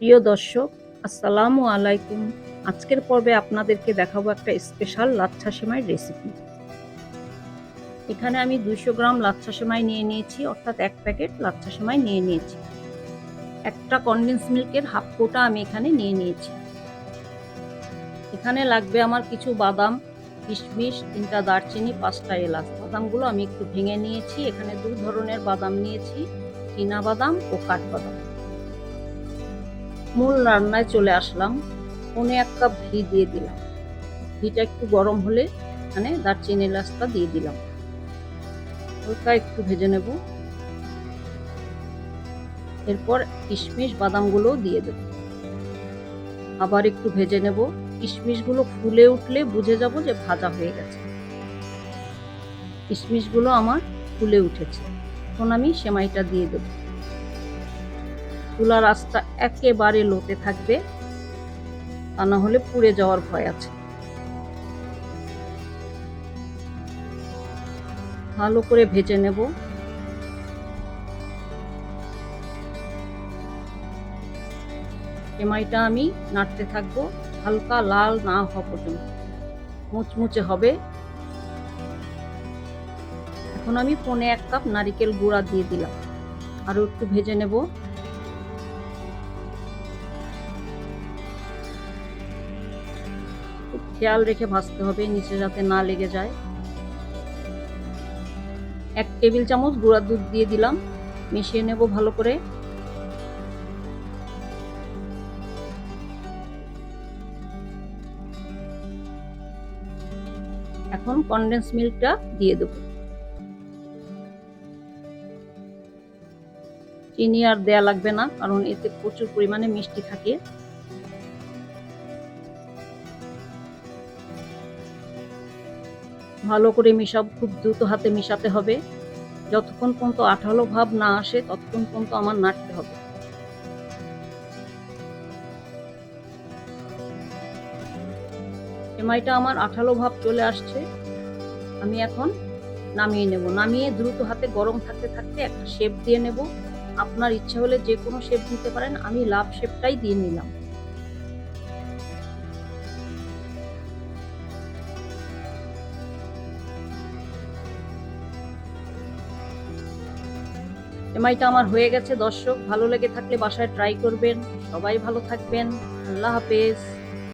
প্রিয় দর্শক, আসসালামু আলাইকুম। আজকের পর্বে আপনাদেরকে দেখাবো একটা স্পেশাল লাচ্ছা সেমাই রেসিপি এখানে আমি দুইশো গ্রাম লাচ্ছা সেমাই নিয়ে নিয়েছি, অর্থাৎ এক প্যাকেট লাচ্ছা সেমাই নিয়ে নিয়েছি। একটা কনডেন্স মিল্কের হাফ কোটা আমি এখানে নিয়ে নিয়েছি। এখানে লাগবে আমার কিছু বাদাম, কিশমিশ, তিনটা দারচিনি, পাঁচটা এলাচ। বাদামগুলো আমি একটু ভেঙে নিয়েছি। এখানে দু ধরনের বাদাম নিয়েছি, চীনা বাদাম ও কাঠবাদাম মূল রান্নায় চলে আসলাম। পনে এক কাপ ঘি দিয়ে দিলাম। ঘিটা একটু গরম হলে এখানে দারচিনি এলাচটা দিয়ে দিলাম। হালকা একটু ভেজে নেব। এরপর কিশমিশ বাদামগুলো দিয়ে দেব। আবার একটু ভেজে নেব। কিশমিশগুলো ফুলে উঠলে বুঝে যাব যে ভাজা হয়ে গেছে। কিশমিশগুলো আমার ফুলে উঠেছে। এখন আমি সেমাইটা দিয়ে দেবো। চুলার আঁচটা একেবারে লোতে থাকবে, তা না হলে পুড়ে যাওয়ার ভয় আছে। ভালো করে ভেজে নেব। সেমাইটা আমি নাড়তে থাকব, হালকা লাল না হওয়া পর্যন্ত। মুচমুচে হবে। এখন আমি পনে এক কাপ নারিকেল গুঁড়া দিয়ে দিলাম। আরও একটু ভেজে নেব। খেয়াল রেখে ভাজতে হবে, নিচে যাতে না লেগে যায়। এক টেবিল চামচ গুঁড়া দুধ দিয়ে দিলাম, মিশিয়ে নেব ভালো করে। এখন কনডেন্স মিল্কটা দিয়ে দেব। চিনি আর দেয়া লাগবে না, কারণ এতে প্রচুর পরিমাণে মিষ্টি থাকে। ভালো করে মিশাব খুব দ্রুত হাতে মিশাতে হবে। যতক্ষণ পর্যন্ত আঠালো ভাব না আসে, ততক্ষণ পর্যন্ত আমার নাড়তে হবে। সেমাইটা আমার আঠালো ভাব চলে আসছে। আমি এখন নামিয়ে নেব। নামিয়ে দ্রুত হাতে গরম থাকতে থাকতে একটা শেপ দিয়ে নেব। আপনার ইচ্ছা হলে যে কোনো শেপ দিতে পারেন। আমি লাভ শেপটাই দিয়ে নিলাম। এমআইটা আমার হয়ে গেছে, দর্শক। ভালো লেগে থাকলে বাসায় ট্রাই করবেন। সবাই ভালো থাকবেন। আল্লাহ হাফেজ।